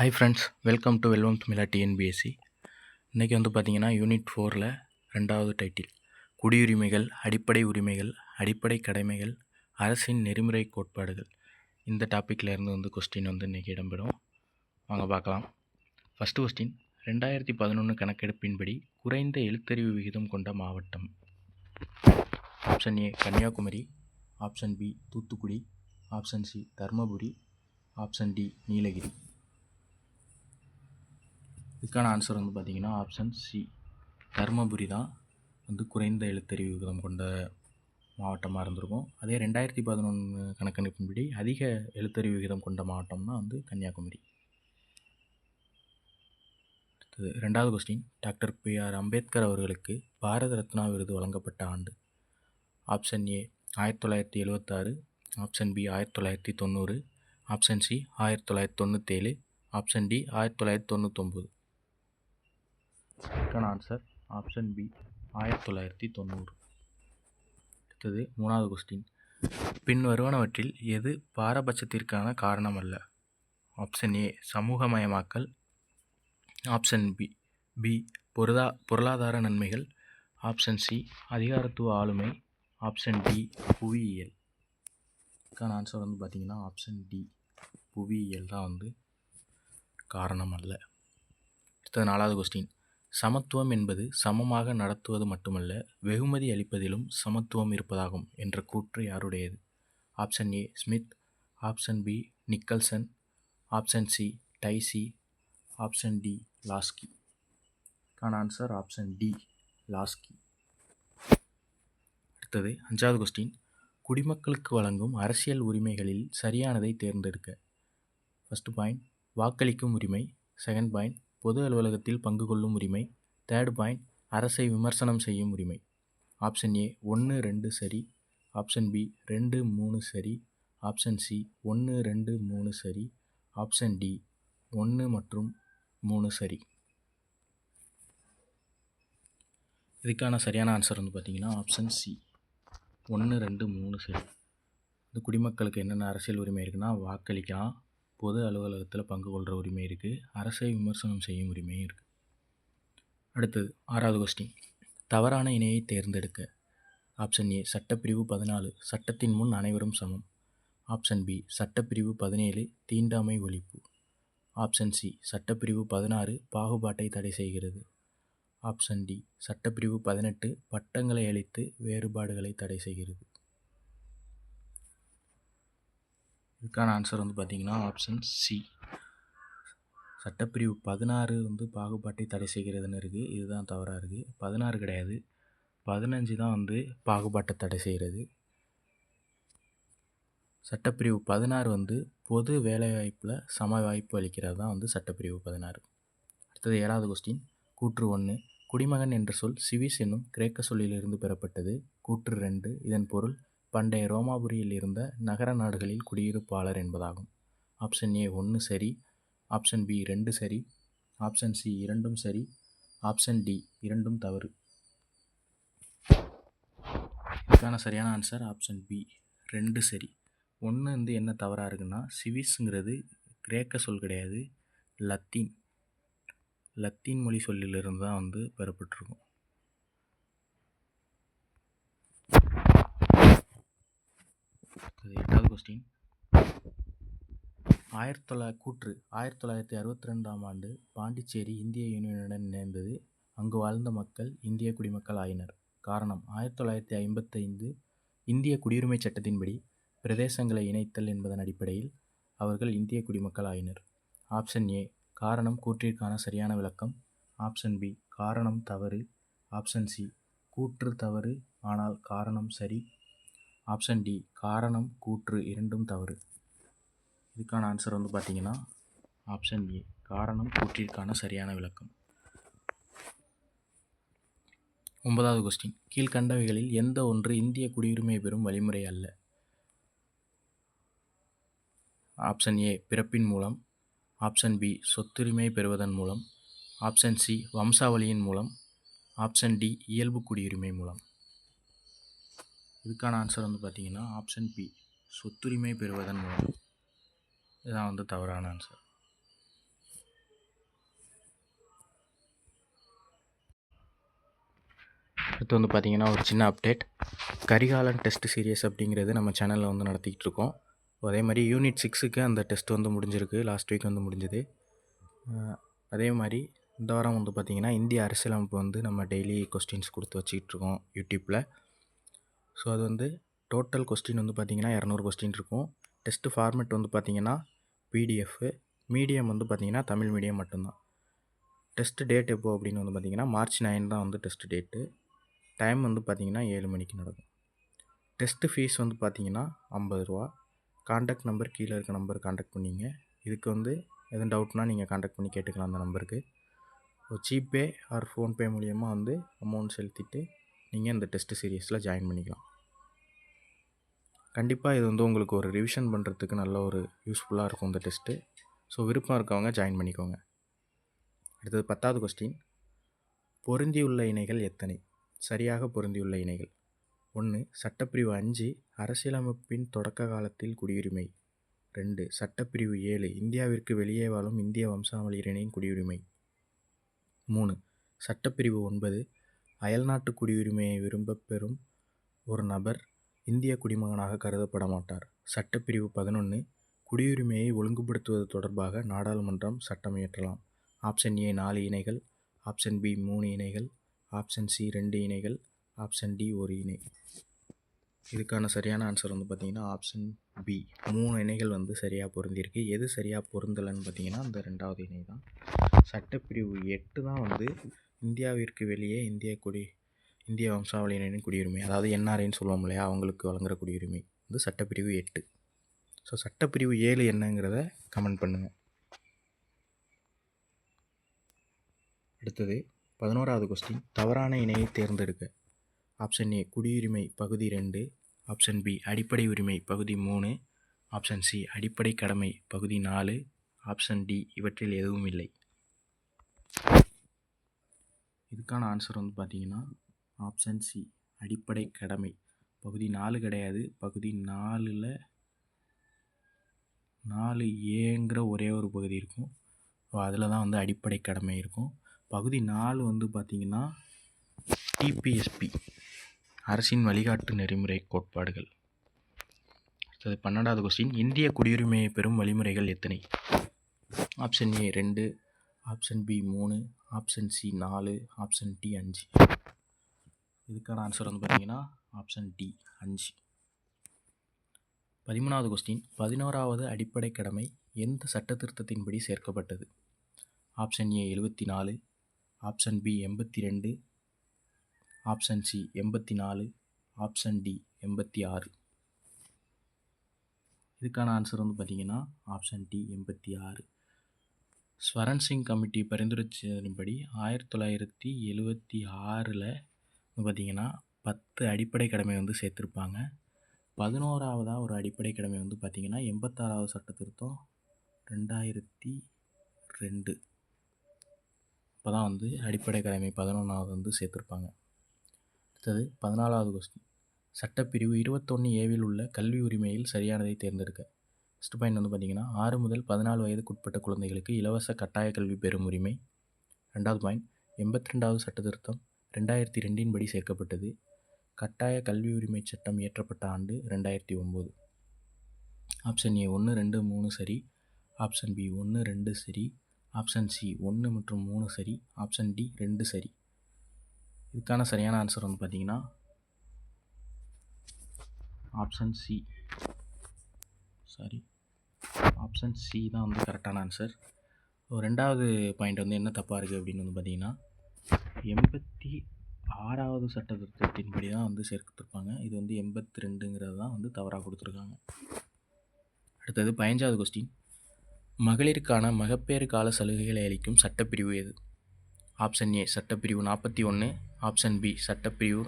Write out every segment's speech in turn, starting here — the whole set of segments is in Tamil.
ஹாய் ஃப்ரெண்ட்ஸ் வெல்கம் டு வெல்வம் தமிழா டிஎன்பிஎஸ்சி இன்றைக்கி வந்து பார்த்திங்கன்னா யூனிட் ஃபோரில் ரெண்டாவது டைட்டில் குடியுரிமைகள் அடிப்படை உரிமைகள் அடிப்படை கடமைகள் அரசின் நெறிமுறை கோட்பாடுகள். இந்த டாப்பிக்கில் இருந்து வந்து கொஸ்டின் வந்து இன்றைக்கி இடம்பெறும். வாங்க பார்க்கலாம். ஃபஸ்ட்டு கொஸ்டின் ரெண்டாயிரத்தி பதினொன்று கணக்கெடுப்பின்படி குறைந்த எழுத்தறிவு விகிதம் கொண்ட மாவட்டம். Option A Kanniyakumari. Option B Thoothukudi. Option C Dharmapuri. Option D Nilgiri. இதுக்கான ஆன்சர் வந்து பார்த்திங்கன்னா ஆப்ஷன் சி தருமபுரி தான் வந்து குறைந்த எழுத்தறிவு விகிதம் கொண்ட மாவட்டமாக இருந்திருக்கும். அதே ரெண்டாயிரத்தி பதினொன்று கணக்கெடுப்பின்படி அதிக எழுத்தறிவு விகிதம் கொண்ட மாவட்டம்னா வந்து கன்னியாகுமரி. அடுத்தது ரெண்டாவது question doctor B R Ambedkar அவர்களுக்கு பாரத ரத்னா விருது வழங்கப்பட்ட ஆண்டு. ஆப்ஷன் ஏ ஆயிரத்தி தொள்ளாயிரத்தி எழுபத்தாறு ஆப்ஷன் பி ஆயிரத்தி தொள்ளாயிரத்தி தொண்ணூறு. ஆப்ஷன் சி ஆயிரத்தி தொள்ளாயிரத்தி தொண்ணூற்றேழு ஆப்ஷன் டி ஆயிரத்தி தொள்ளாயிரத்தி தொண்ணூற்றொம்பது இதுக்கான ஆன்சர் ஆப்ஷன் பி ஆயிரத்தி தொள்ளாயிரத்தி தொண்ணூறு. அடுத்தது மூணாவது கொஸ்டின் பின் வருவனவற்றில் எது பாரபட்சத்திற்கான காரணம் அல்ல ஆப்ஷன் ஏ சமூகமயமாக்கல். ஆப்ஷன் பி பி பொருளா பொருளாதார நன்மைகள். ஆப்ஷன் சி அதிகாரத்துவ ஆளுமை. ஆப்ஷன் டி புவியியல். இதுக்கான ஆன்சர் வந்து பார்த்திங்கன்னா ஆப்ஷன் டி புவியியல் தான் வந்து காரணம் அல்ல அடுத்தது நாலாவது கொஸ்டின் சமத்துவம் என்பது சமமாக நடத்துவது மட்டுமல்ல வெகுமதி அளிப்பதிலும் சமத்துவம் இருப்பதாகும் என்ற கூற்று யாருடையது? Option A Smith option B Nicholson option C Dicey option D Laski கான ஆன்சர் ஆப்ஷன் டி லாஸ்கி அடுத்தது அஞ்சாவது கொஸ்டின் குடிமக்களுக்கு வழங்கும் அரசியல் உரிமைகளில் சரியானதை தேர்ந்தெடுக்க. ஃபஸ்ட்டு பாயிண்ட் வாக்களிக்கும் உரிமை. செகண்ட் பாயிண்ட் பொது அலுவலகத்தில் பங்கு கொள்ளும் உரிமை. தேர்ட் பாயிண்ட் அரசை விமர்சனம் செய்யும் உரிமை. ஆப்ஷன் ஏ ஒன்று ரெண்டு சரி. ஆப்ஷன் பி ரெண்டு மூணு சரி. ஆப்ஷன் சி ஒன்று ரெண்டு மூணு சரி. ஆப்ஷன் டி ஒன்று மற்றும் மூணு சரி. இதுக்கான சரியான ஆன்சர் வந்து பார்த்திங்கன்னா ஆப்ஷன் சி ஒன்று ரெண்டு மூணு சரி. இந்த குடிமக்களுக்கு என்னென்ன அரசியல் உரிமை இருக்குன்னா வாக்களிக்கலாம். பொது அலுவலகத்தில் பங்கு கொள்கிற உரிமை இருக்குது அரசை விமர்சனம் செய்யும் உரிமையும் இருக்குது அடுத்தது ஆறாவது கொஸ்டின் தவறான இணையை தேர்ந்தெடுக்க. ஆப்ஷன் ஏ சட்டப்பிரிவு பதினாலு. சட்டத்தின் முன் அனைவரும் சமம். ஆப்ஷன் பி சட்டப்பிரிவு பதினேழு தீண்டாமை ஒழிப்பு. ஆப்ஷன் சி சட்டப்பிரிவு பதினாறு பாகுபாட்டை தடை செய்கிறது. ஆப்ஷன் டி சட்டப்பிரிவு பதினெட்டு பட்டங்களை அளித்து வேறுபாடுகளை தடை செய்கிறது. இதுக்கான ஆன்சர் வந்து பார்த்திங்கன்னா ஆப்ஷன் சி சட்டப்பிரிவு பதினாறு வந்து பாகுபாட்டை தடை செய்கிறதுன்னு இருக்குது இதுதான் தவறாக இருக்குது பதினாறு கிடையாது. பதினஞ்சு தான் வந்து பாகுபாட்டை தடை செய்கிறது. சட்டப்பிரிவு பதினாறு வந்து பொது வேலைவாய்ப்பில் சம வாய்ப்பு அளிக்கிறது தான் வந்து சட்டப்பிரிவு பதினாறு. அடுத்தது ஏழாவது கொஸ்டின் கூற்று ஒன்று குடிமகன் என்ற சொல் சிவிஸ் என்னும் கிரேக்க சொல்லிலிருந்து பெறப்பட்டது. கூற்று ரெண்டு. இதன் பொருள் பண்டைய ரோமாபுரியில் இருந்த நகர நாடுகளில் குடியிருப்பாளர் என்பதாகும். ஆப்ஷன் ஏ ஒன்று சரி ஆப்ஷன் பி ரெண்டு சரி ஆப்ஷன் சி இரண்டும் சரி ஆப்ஷன் டி இரண்டும் தவறு. இதுக்கான சரியான ஆன்சர் ஆப்ஷன் பி ரெண்டு சரி. ஒன்று வந்து என்ன தவறாக இருக்குன்னா சிவிஸ்ங்கிறது கிரேக்க சொல் கிடையாது லத்தீன். லத்தீன் மொழி சொல்லிலிருந்து தான் வந்து பெறப்பட்டிருக்கும். கொஸ்டின் ஆயிரத்தி தொள்ளாயிரத்தி கூற்று ஆயிரத்தி தொள்ளாயிரத்தி அறுபத்தி ரெண்டாம் ஆண்டு பாண்டிச்சேரி இந்திய யூனியனுடன் இணைந்தது அங்கு வாழ்ந்த மக்கள் இந்திய குடிமக்கள் ஆயினர். காரணம் ஆயிரத்தி தொள்ளாயிரத்தி ஐம்பத்தைந்து இந்திய குடியுரிமை சட்டத்தின்படி பிரதேசங்களை இணைத்தல் என்பதன் அடிப்படையில் அவர்கள் இந்திய குடிமக்கள் ஆயினர். ஆப்ஷன் ஏ காரணம் கூற்றிற்கான சரியான விளக்கம். ஆப்ஷன் பி காரணம் தவறு. ஆப்ஷன் சி கூற்று தவறு ஆனால் காரணம் சரி. ஆப்ஷன் டி காரணம் கூற்று இரண்டும் தவறு. இதுக்கான ஆன்சர் வந்து பார்த்தீங்கன்னா ஆப்ஷன் ஏ காரணம் கூற்றிற்கான சரியான விளக்கம். ஒன்பதாவது கொஸ்டின் கீழ்கண்டவைகளில் எந்த ஒன்று இந்திய குடியுரிமை பெறும் வழிமுறை அல்ல? ஆப்ஷன் ஏ பிறப்பின் மூலம். ஆப்ஷன் பி சொத்துரிமை பெறுவதன் மூலம். ஆப்ஷன் சி வம்சாவளியின் மூலம். ஆப்ஷன் டி இயல்பு குடியுரிமை மூலம். இதுக்கான ஆன்சர் வந்து பார்த்திங்கன்னா ஆப்ஷன் பி சொத்துரிமை பெறுவதன் மூலம். இதுதான் வந்து தவறான ஆன்சர் அடுத்து வந்து பார்த்திங்கன்னா ஒரு சின்ன அப்டேட் கரிகாலன் டெஸ்ட் சீரியஸ் அப்படிங்கிறது நம்ம சேனலில் வந்து நடத்திக்கிட்டு இருக்கோம். அதே மாதிரி யூனிட் சிக்ஸுக்கு அந்த டெஸ்ட் வந்து முடிஞ்சிருக்கு. லாஸ்ட் வீக் வந்து முடிஞ்சது. அதே மாதிரி இந்த வாரம் வந்து பார்த்திங்கன்னா இந்திய அரசியலமைப்பு வந்து நம்ம டெய்லி கொஸ்டின்ஸ் கொடுத்து வச்சுக்கிட்டு இருக்கோம் யூடியூப்பில் ஸோ அது வந்து டோட்டல் கொஸ்டின் வந்து பார்த்திங்கன்னா இரநூறு கொஸ்டின் இருக்கும். டெஸ்ட்டு ஃபார்மெட் வந்து பார்த்திங்கன்னா பிடிஎஃப்பு மீடியம் வந்து பார்த்திங்கன்னா தமிழ் மீடியம் மட்டும்தான். டெஸ்ட்டு டேட் எப்போ அப்படின்னு வந்து பார்த்திங்கன்னா மார்ச் நைன் தான் வந்து டெஸ்ட் டேட்டு டைம் வந்து பார்த்திங்கன்னா ஏழு மணிக்கு நடக்கும். டெஸ்ட்டு ஃபீஸ் வந்து பார்த்திங்கன்னா ஐம்பது ரூபா. காண்டாக்ட் நம்பர் கீழே இருக்க நம்பர் காண்டாக்ட் பண்ணிங்க. இதுக்கு வந்து எதுவும் டவுட்னா நீங்கள் காண்டாக்ட் பண்ணி கேட்டுக்கலாம் அந்த நம்பருக்கு ஜிபே ஆர் ஃபோன்பே மூலியமாக வந்து அமௌண்ட் செலுத்திட்டு நீங்கள் இந்த டெஸ்ட் சீரியஸில் ஜாயின் பண்ணிக்கலாம். கண்டிப்பாக இது வந்து உங்களுக்கு ஒரு ரிவிஷன் பண்ணுறதுக்கு நல்ல ஒரு யூஸ்ஃபுல்லாக இருக்கும் இந்த டெஸ்ட்டு. ஸோ விருப்பம் இருக்கவங்க ஜாயின் பண்ணிக்கோங்க. அடுத்தது பத்தாவது கொஸ்டின் பொருந்தியுள்ள இணைகள் எத்தனை? சரியாக பொருந்தியுள்ள இணைகள். ஒன்று சட்டப்பிரிவு அஞ்சு அரசியலமைப்பின் தொடக்க காலத்தில் குடியுரிமை. ரெண்டு சட்டப்பிரிவு ஏழு இந்தியாவிற்கு வெளியே வாழும் இந்திய வம்சாவளியினரின் குடியுரிமை. மூணு சட்டப்பிரிவு ஒன்பது அயல்நாட்டு குடியுரிமையை விரும்பப் பெறும் ஒரு நபர் இந்திய குடிமகனாக கருதப்பட மாட்டார் சட்டப்பிரிவு பதினொன்று குடியுரிமையை ஒழுங்குபடுத்துவது தொடர்பாக நாடாளுமன்றம் சட்டம் இயற்றலாம். ஆப்ஷன் ஏ நாலு இணைகள் ஆப்ஷன் பி மூணு இணைகள் ஆப்ஷன் சி ரெண்டு இணைகள் ஆப்ஷன் டி ஒரு இணை. இதுக்கான சரியான ஆன்சர் வந்து பார்த்திங்கன்னா ஆப்ஷன் பி. மூணு இணைகள் வந்து சரியாக பொருந்திருக்கு எது சரியாக பொருந்தலைன்னு பார்த்தீங்கன்னா அந்த ரெண்டாவது இணை தான். சட்டப்பிரிவு எட்டு தான் வந்து இந்தியாவிற்கு வெளியே இந்திய குடி இந்திய வம்சாவளியினரின் குடியுரிமை அதாவது என்ஆர்ஐன்னு சொல்லுவோம் இல்லையா அவங்களுக்கு வழங்குற குடியுரிமை வந்து சட்டப்பிரிவு எட்டு. ஸோ சட்டப்பிரிவு ஏழு என்னங்கிறத கமெண்ட் பண்ணுங்கள் அடுத்தது பதினோராவது கொஸ்டின் தவறான இணையை தேர்ந்தெடுக்க. ஆப்ஷன் ஏ குடியுரிமை பகுதி ரெண்டு. ஆப்ஷன் பி அடிப்படை உரிமை பகுதி மூணு. ஆப்ஷன் சி அடிப்படை கடமை பகுதி நாலு. ஆப்ஷன் டி இவற்றில் எதுவும் இல்லை. இதுக்கான ஆன்சர் வந்து பார்த்தீங்கன்னா ஆப்ஷன் சி அடிப்படை கடமை. பகுதி நாலு கிடையாது. பகுதி நாலில் நாலு ஏங்கிற ஒரே ஒரு பகுதி இருக்கும். ஸோ அதில் தான் வந்து அடிப்படை கடமை இருக்கும். பகுதி நாலு வந்து பார்த்திங்கன்னா டிபிஎஸ்பி அரசின் வழிகாட்டு நெறிமுறை கோட்பாடுகள். அடுத்தது பன்னெண்டாவது கொஸ்டின் இந்திய குடியுரிமையை பெறும் வழிமுறைகள் எத்தனை? ஆப்ஷன் ஏ ரெண்டு. ஆப்ஷன் பி மூணு ஆப்ஷன் சி நாலு ஆப்ஷன் டி அஞ்சு. இதுக்கான ஆன்சர் வந்து பார்த்தீங்கன்னா ஆப்ஷன் டி அஞ்சு. பதிமூணாவது கொஸ்டின் பதினோராவது அடிப்படை கடமை எந்த சட்ட திருத்தத்தின்படி சேர்க்கப்பட்டது? ஆப்ஷன் ஏ எழுபத்தி நாலு ஆப்ஷன் பி எண்பத்தி ரெண்டு ஆப்ஷன் சி எண்பத்தி நாலு ஆப்ஷன் டி எண்பத்தி ஆறு இதுக்கான ஆன்சர் வந்து பார்த்தீங்கன்னா ஆப்ஷன் டி எண்பத்தி ஆறு ஸ்வரன் சிங் கமிட்டி பரிந்துரைச்சதன்படி ஆயிரத்தி தொள்ளாயிரத்தி எழுவத்தி ஆறில் பார்த்தீங்கன்னா பத்து அடிப்படை கடமை வந்து சேர்த்துருப்பாங்க. பதினோராவதாக ஒரு அடிப்படை கடமை வந்து பார்த்திங்கன்னா எண்பத்தாறாவது சட்ட திருத்தம் ரெண்டாயிரத்தி ரெண்டு. இப்போ தான் வந்து அடிப்படை கடமை பதினொன்றாவது வந்து சேர்த்துருப்பாங்க. அடுத்தது பதினாலாவது கொஸ்டின் சட்டப்பிரிவு இருபத்தொன்று ஏவில் உள்ள கல்வி உரிமையில் சரியானதை தேர்ந்தெடுக்க. நெக்ஸ்ட் பாயிண்ட் வந்து பார்த்திங்கன்னா ஆறு முதல் பதினாலு வயதுக்குட்பட்ட குழந்தைகளுக்கு இலவச கட்டாய கல்வி பெறும் உரிமை. ரெண்டாவது பாயிண்ட் எண்பத்தி ரெண்டாவது சட்ட திருத்தம் ரெண்டாயிரத்தி ரெண்டின் படி சேர்க்கப்பட்டது. கட்டாய கல்வி உரிமை சட்டம் இயற்றப்பட்ட ஆண்டு ரெண்டாயிரத்தி ஒம்பது. ஆப்ஷன் ஏ ஒன்று ரெண்டு மூணு சரி. ஆப்ஷன் பி ஒன்று ரெண்டு சரி. ஆப்ஷன் சி ஒன்று மற்றும் மூணு சரி. ஆப்ஷன் டி ரெண்டு சரி. இதுக்கான சரியான ஆன்சர் வந்து பார்த்திங்கன்னா option C sorry option C தான் வந்து கரெக்டான ஆன்சர். ரெண்டாவது பாயிண்ட் வந்து என்ன தப்பாக இருக்குது அப்படின்னு வந்து பார்த்தீங்கன்னா எண்பத்தி ஆறாவது சட்ட திருத்தத்தின்படி தான் வந்து சேர்த்துருப்பாங்க. இது வந்து எண்பத்தி ரெண்டுங்கிறது தான் வந்து தவறாக கொடுத்துருக்காங்க. அடுத்தது பதினஞ்சாவது கொஸ்டின் மகளிருக்கான மகப்பேறு கால சலுகைகளை அளிக்கும் சட்டப்பிரிவு எது? ஆப்ஷன் ஏ சட்டப்பிரிவு நாற்பத்தி ஒன்று ஆப்ஷன் பி சட்டப்பிரிவு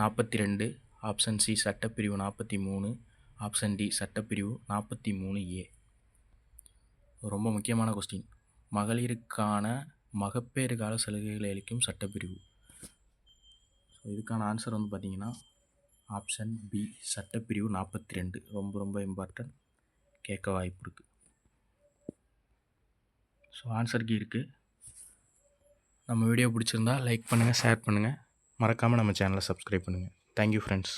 நாற்பத்தி ரெண்டு ஆப்ஷன் சி சட்டப்பிரிவு நாற்பத்தி மூணு ஆப்ஷன் டி சட்டப்பிரிவு நாற்பத்தி மூணு ஏ. ரொம்ப முக்கியமான கொஸ்டின் மகளிருக்கான மகப்பேறு கால சலுகைகளை அளிக்கும் சட்டப்பிரிவு. ஸோ இதுக்கான ஆன்சர் வந்து பார்த்தீங்கன்னா ஆப்ஷன் பி சட்டப்பிரிவு நாற்பத்தி ரெண்டு ரொம்ப ரொம்ப இம்பார்ட்டன்ட் கேட்க வாய்ப்பு இருக்குது ஸோ ஆன்சர் கீ இருக்குது நம்ம வீடியோ பிடிச்சிருந்தா லைக் பண்ணுங்கள் ஷேர் பண்ணுங்கள் மறக்காமல் நம்ம சேனலை சப்ஸ்கிரைப் பண்ணுங்கள் தேங்க்யூ ஃப்ரெண்ட்ஸ்